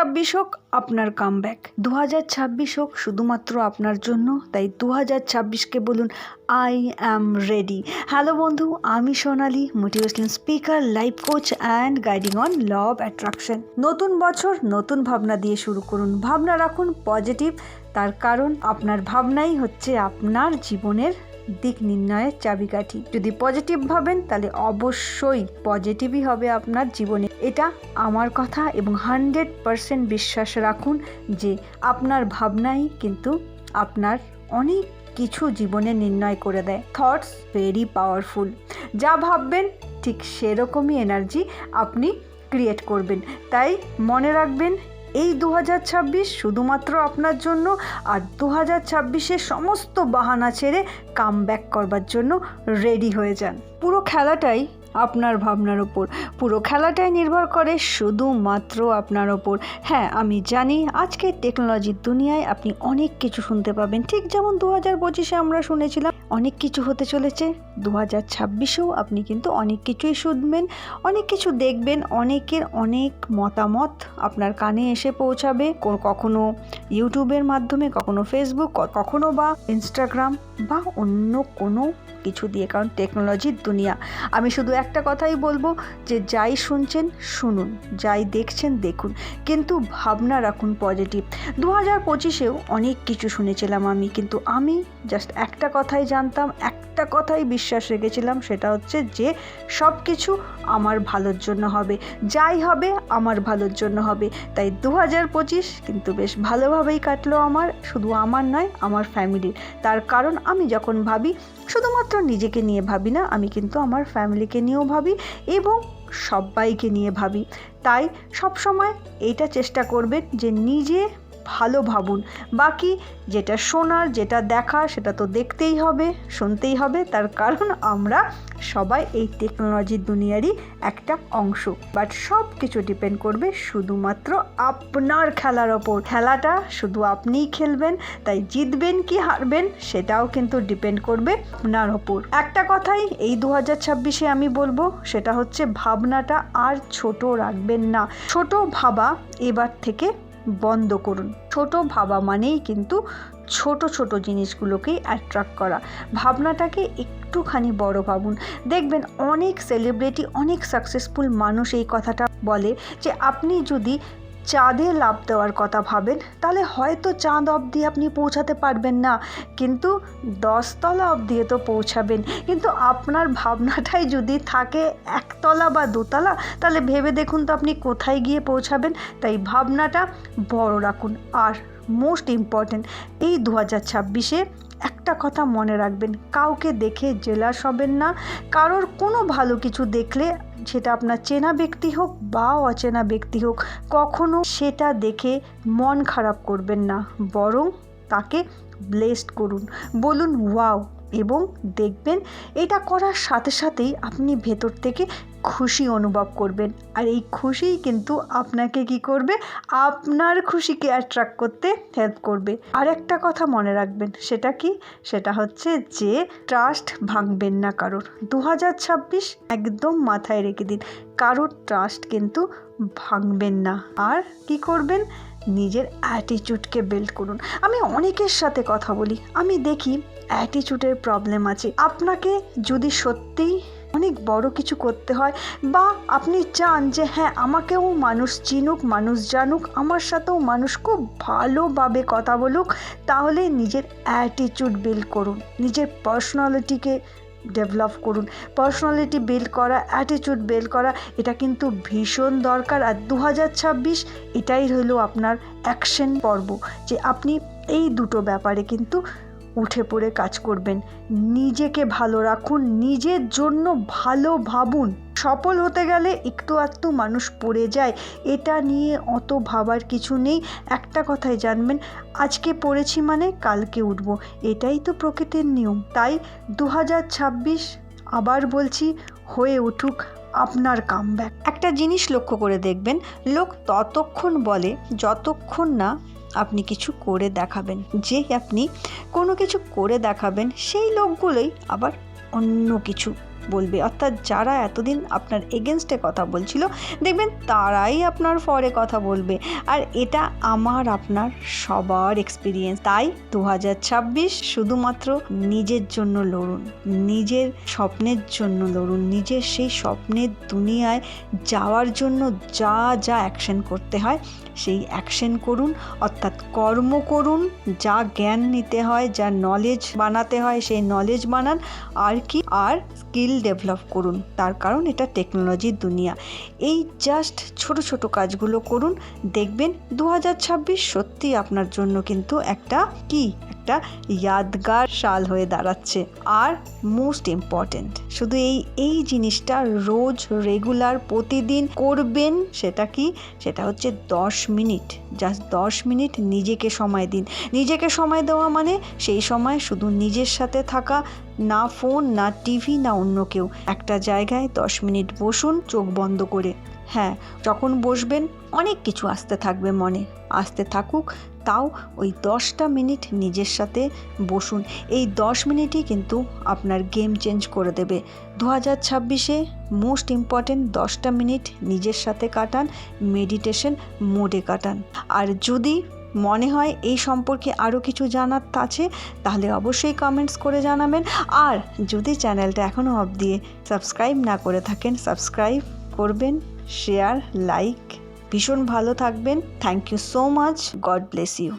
ছাব্বিশ হোক আপনার কামব্যাক দু হাজার ছাব্বিশ হোক শুধুমাত্র আপনার জন্য। তাই দু হাজার ছাব্বিশকে বলুন আই অ্যাম রেডি হ্যালো বন্ধু, আমি Sonali motivational speaker life coach and guiding on law of attraction নতুন বছর, নতুন ভাবনা দিয়ে শুরু করুন। ভাবনা রাখুন পজিটিভ তার কারণ আপনার ভাবনাই হচ্ছে আপনার জীবনের দিক নির্ণয়ের চাবিকাঠি। যদি পজিটিভ ভাবেন, তাহলে অবশ্যই পজিটিভই হবে আপনার জীবনে। এটা আমার কথা এবং হান্ড্রেড পারসেন্ট বিশ্বাস রাখুন যে আপনার ভাবনাই কিন্তু আপনার অনেক কিছু জীবনে নির্ণয় করে দেয়। থটস ভেরি পাওয়ারফুল যা ভাববেন, ঠিক সেরকমই এনার্জি আপনি ক্রিয়েট করবেন। তাই মনে রাখবেন এই দু হাজার ছাব্বিশ শুধুমাত্র আপনার জন্য আর দু হাজার ছাব্বিশের সমস্ত বাহানা ছেড়ে কাম ব্যাক করবার জন্য রেডি হয়ে যান। পুরো খেলাটাই আপনার ভাবনার ওপর পুরো খেলাটাই নির্ভর করে শুধুমাত্র আপনার ওপর হ্যাঁ আমি জানি আজকে টেকনোলজির দুনিয়ায় আপনি অনেক কিছু শুনতে পাবেন। ঠিক যেমন দু হাজার পঁচিশে আমরা শুনেছিলাম, অনেক কিছু হতে চলেছে। দু হাজার ছাব্বিশেও আপনি কিন্তু অনেক কিছুই শুনবেন, অনেক কিছু দেখবেন, অনেকের অনেক মতামত আপনার কানে এসে পৌঁছাবে। কখনো ইউটিউবের মাধ্যমে, কখনো ফেসবুক কখনো বা ইনস্টাগ্রাম বা অন্য কোনো কিছু দিয়ে, কারণ টেকনোলজির দুনিয়া। আমি শুধু একটা কথাই বলব যে, যাই শুনছেন, শুনুন। যাই দেখছেন, দেখুন। কিন্তু ভাবনা রাখুন পজিটিভ দু হাজার পঁচিশেও অনেক কিছু শুনেছিলাম আমি, কিন্তু আমি জাস্ট একটা কথাই জানতাম, একটা কথাই বিশ্বাস রেখেছিলাম, সেটা হচ্ছে যে সব কিছু আমার ভালোর জন্য হবে। যাই হবে, আমার ভালোর জন্য হবে। তাই দু হাজার পঁচিশ কিন্তু বেশ ভালোভাবেই কাটলো আমার, শুধু আমার নয়, আমার ফ্যামিলির তার কারণ আমি যখন ভাবি, শুধুমাত্র নিজেকে নিয়ে ভাবি না, আমি কিন্তু আমার ফ্যামিলিকে নিয়েও ভাবি এবং সবাইকে নিয়ে ভাবি। তাই সবসময় এইটা চেষ্টা করবেন যে নিজে ভালো ভাবুন। বাকি যেটা শোনার, যেটা দেখার, সেটা তো দেখতেই হবে, শুনতেই হবে। তার কারণ আমরা সবাই এই টেকনোলজির দুনিয়ারই একটা অংশ। বাট সব কিছু ডিপেন্ড করবে শুধুমাত্র আপনার খেলার ওপর। খেলাটা শুধু আপনিই খেলবেন, তাই জিতবেন কি হারবেন সেটাও কিন্তু ডিপেন্ড করবে আপনার ওপর। একটা কথাই এই দু হাজার ছাব্বিশে আমি বলব, সেটা হচ্ছে ভাবনাটা আর ছোট রাখবেন না। ছোট ভাবা এবার থেকে বন্ধ করুন। ছোট ভাবা মানেই কিন্তু ছোট ছোট জিনিসগুলোকেই অ্যাট্রাক্ট করা। ভাবনাটাকে একটুখানি বড় ভাবুন। দেখবেন অনেক সেলিব্রিটি অনেক সাকসেসফুল মানুষ এই কথাটা বলে যে, আপনি যদি চাঁদে লাভ দেওয়ার কথা ভাবেন, তাহলে হয়তো চাঁদ অবধি আপনি পৌঁছাতে পারবেন না। কিন্তু দশতলা অবধি তো পৌঁছাবেন। কিন্তু আপনার ভাবনাটাই যদি থাকে একতলা বা দোতলা, তাহলে ভেবে দেখুন তো আপনি কোথায় গিয়ে পৌঁছাবেন। তাই ভাবনাটা বড় রাখুন। আর মোস্ট ইম্পর্ট্যান্ট এই দু হাজার ছাব্বিশে একটা কথা মনে রাখবেন, কাউকে দেখে জেলাস হবেন না। কারোর কোনো ভালো কিছু দেখলে সেটা আপনার চেনা ব্যক্তি হোক বা অচেনা ব্যক্তি হোক, কখনো সেটা দেখে মন খারাপ করবেন না। বরং তাকে ব্লেসড করুন। বলুন ওয়াও এবং দেখবেন এটা করার সাথে সাথেই আপনি ভেতর থেকে খুশি অনুভব করবেন। আর এই খুশিই কিন্তু আপনাকে কি করবে? আপনার খুশিকে অ্যাট্রাক্ট করতে হেল্প করবে। আর একটা কথা মনে রাখবেন, সেটা কি? সেটা হচ্ছে যে ট্রাস্ট ভাঙবেন না কারোর। দু হাজার ছাব্বিশ একদম মাথায় রেখে দিন, কারোর ট্রাস্ট কিন্তু ভাঙবেন না। আর কি করবেন? নিজের অ্যাটিটিউডকে বিল্ড করুন। আমি অনেকের সাথে কথা বলি, আমি দেখি অ্যাটিটিউডের প্রবলেম আছে। আপনাকে যদি সত্যিই অনেক বড় কিছু করতে হয় বা আপনি চান যে হ্যাঁ আমাকেও মানুষ চিনুক, মানুষ জানুক, আমার সাথেও মানুষ খুব ভালোভাবে কথা বলুক, তাহলে নিজের অ্যাটিটিউড বিল্ড করুন। নিজের পার্সোনালিটিকে ডেভেলপ করুন। পার্সোনালিটি বিল্ড করা অ্যাটিটিউড বিল্ড করা, এটা কিন্তু ভীষণ দরকার। আর দু হাজার ছাব্বিশ এটাই হলো আপনার অ্যাকশন পর্ব, যে আপনি এই দুটো ব্যাপারে কিন্তু উঠে পড়ে কাজ করবেন। নিজেকে ভালো রাখুন, নিজের জন্য ভালো ভাবুন। সফল হতে গেলে একটু আধটু মানুষ পড়ে যায়, এটা নিয়ে অত ভাবার কিছু নেই। একটা কথাই জানবেন, আজকে পড়েছি মানে কালকে উঠব। এটাই তো প্রকৃতির নিয়ম। তাই দু হাজার ছাব্বিশ আবার বলছি, হয়ে উঠুক আপনার কামব্যাক একটা জিনিস লক্ষ্য করে দেখবেন, লোক ততক্ষণ বলে, যতক্ষণ না আপনি কিছু করে দেখাবেন। যে আপনি কোনো কিছু করে দেখাবেন, সেই লোকগুলোই আবার অন্য কিছু বলবে। অর্থাৎ যারা এতদিন আপনার এগেনস্টে কথা বলছিল, দেখবেন তারাই আপনার ফরে কথা বলবে। আর এটা আমার, আপনার সবার এক্সপিরিয়েন্স তাই দু হাজার ছাব্বিশ শুধুমাত্র নিজের জন্য লড়ুন, নিজের স্বপ্নের জন্য লড়ুন, নিজের সেই স্বপ্নের দুনিয়ায় যাওয়ার জন্য যা যা অ্যাকশন করতে হয়, সেই অ্যাকশন করুন। অর্থাৎ কর্ম করুন, যা জ্ঞান নিতে হয়, যা নলেজ বানাতে হয়, সেই নলেজ বানান। আর কি? আর স্কিল ডেভেলপ করুন। তার কারণ এটা টেকনোলজির দুনিয়া। এই জাস্ট ছোট ছোট কাজগুলো করুন। দেখবেন দু হাজার ছাব্বিশ সত্যি আপনার জন্য কিন্তু একটা কি? একটা ইয়াদগার সাল হয়ে দাঁড়াচ্ছে আর মোস্ট ইম্পর্ট্যান্ট শুধু এই এই জিনিসটা রোজ রেগুলার প্রতিদিন করবেন সেটা কি? সেটা হচ্ছে দশ মিনিট জাস্ট দশ মিনিট নিজেকে সময় দিন। নিজেকে সময় দেওয়া মানে সেই সময় শুধু নিজের সাথে থাকা, না ফোন না টিভি না অন্য কেউ। একটা জায়গায় দশ মিনিট বসুন, চোখ বন্ধ করে। হ্যাঁ যখন বসবেন অনেক কিছু আসতে থাকবে মনে। আসতে থাকুক তাও ওই দশটা মিনিট নিজের সাথে বসুন। এই দশ মিনিটই কিন্তু আপনার গেম চেঞ্জ করে দেবে। দু হাজার ছাব্বিশে মোস্ট ইম্পর্টেন্ট দশটা মিনিট নিজের সাথে কাটান মেডিটেশন মোডে কাটান। আর যদি মনে হয় এই সম্পর্কে আরও কিছু জানার আছে, তাহলে অবশ্যই কমেন্টস করে জানাবেন। আর যদি চ্যানেলটা এখনও অব দিয়ে সাবস্ক্রাইব না করে থাকেন, সাবস্ক্রাইব করবেন শেয়ার লাইক ভীষণ ভালো থাকবেন। Thank you so much God bless you